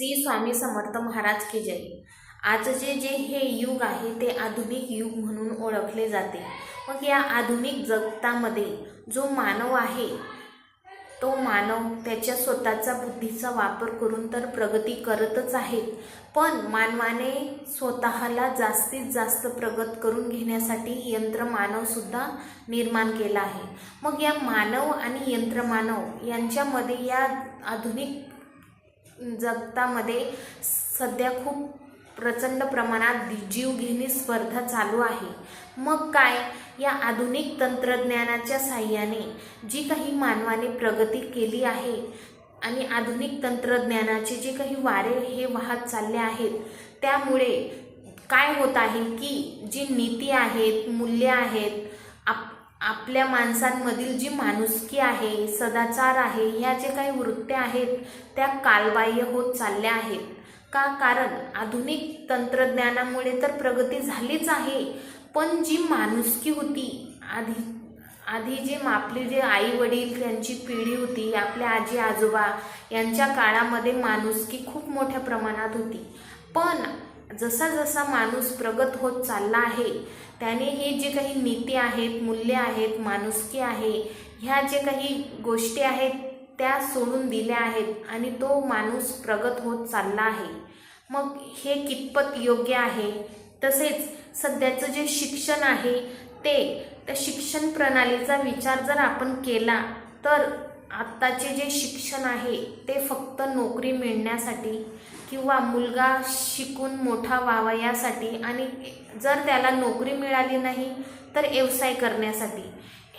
श्री स्वामी समर्थ महाराज की जय. आजचे जे हे युग आहे ते आधुनिक युग म्हणून ओळखले जाते. मग या आधुनिक जगतामध्ये जो मानव आहे तो मानव त्याच्या स्वतःचा बुद्धीचा वापर करून तर प्रगती करतच आहेत पण मानवाने स्वतःला जास्तीत जास्त प्रगत करून घेण्यासाठी यंत्रमानवसुद्धा निर्माण केला आहे. मग या मानव आणि यंत्रमानव यांच्यामध्ये या आधुनिक जगतामध्ये सध्या खूप प्रचंड प्रमाणात जीवघेणी स्पर्धा चालू आहे. मग काय? या आधुनिक तंत्रज्ञानाच्या साह्याने जी काही मानवाने प्रगती केली आहे आणि आधुनिक तंत्रज्ञानाचे जे काही वारे हे वाहत चालले आहेत त्यामुळे काय होत आहे की जी नीती आहेत मूल्य आहेत आप आपल्या माणसांमधील जी माणुसकी आहे सदाचार आहे ह्या जे काही वृत्त्या आहेत त्या कालबाह्य होत चालल्या आहेत. का? कारण आधुनिक तंत्रज्ञानामुळे तर प्रगती झालीच आहे. पण जी माणुसकी होती आधी आधी जे आपले जे आई वडील त्यांची पिढी होती आपल्या आजी आजोबा यांच्या काळामध्ये माणुसकी खूप मोठ्या प्रमाणात होती. पण जसा जसा माणूस प्रगत होत चालला आहे त्याने हे जे काही नीती आहेत मूल्य आहेत माणुसकी आहे ह्या जे काही गोष्टी आहेत त्या सोडून दिल्या आहेत आणि तो माणूस प्रगत होत चालला आहे. मग हे कितपत योग्य आहे? तसेच सध्याचं जे शिक्षण आहे ते त्या शिक्षण प्रणालीचा विचार जर आपण केला तर आत्ताचे जे शिक्षण आहे ते फक्त नोकरी मिळण्यासाठी किंवा मुलगा शिकून मोठा व्हावा यासाठी आणि जर त्याला नोकरी मिळाली नाही तर व्यवसाय करण्यासाठी.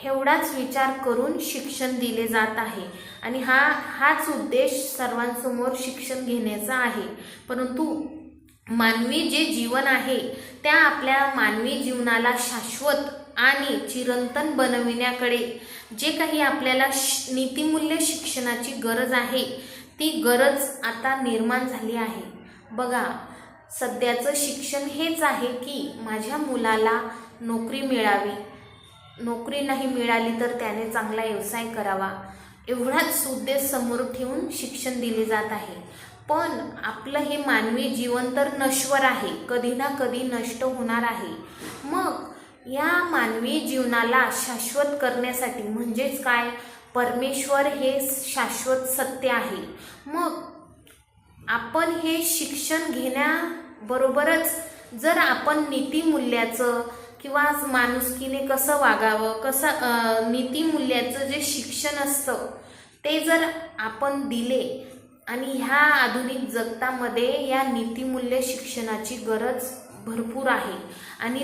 एवढाच विचार करून शिक्षण दिले जात आहे. आणि हा हाच उद्देश सर्वांसमोर शिक्षण घेण्याचा आहे. परंतु मानवी जे जीवन आहे त्या आपल्या मानवी जीवनाला शाश्वत आणि चिरंतन बनविण्याकडे जे काही आपल्याला श नीतिमूल्य शिक्षणाची गरज आहे ती गरज आता निर्माण झाली आहे. बघा सध्याचं शिक्षण हेच आहे की माझ्या मुलाला नोकरी मिळावी. नोकरी नाही मिळाली तर त्याने चांगला व्यवसाय करावा. एवढाच उद्देश समोर ठेवून शिक्षण दिले जात आहे. पण आपलं हे मानवी जीवन तर नश्वर आहे. कधी ना कधी नष्ट होणार आहे. मग या मानवी जीवनाला शाश्वत करण्यासाठी म्हणजेच काय? परमेश्वर हे शाश्वत सत्य आहे. मग आपण हे शिक्षण घेण्याबरोबरच जर आपण नीतिमूल्याचं किंवा माणुसकीने कसं वागावं कसं नीतिमूल्याचं जे शिक्षण असतं ते जर आपण दिले आणि ह्या आधुनिक जगतामध्ये या नीतिमूल्य शिक्षणाची गरज भरपूर आहे. आणि